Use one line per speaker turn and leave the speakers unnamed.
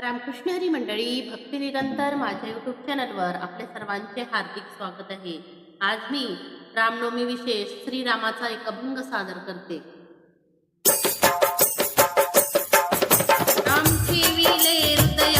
रामकृष्णहरी मंडळी भक्ती निरंतर माझ्या यूट्यूब चॅनलवर आपल्या सर्वांचे हार्दिक स्वागत आहे. आज मी रामनवमी विशेष श्रीरामाचा एक अभंग सादर करते. विले हृदय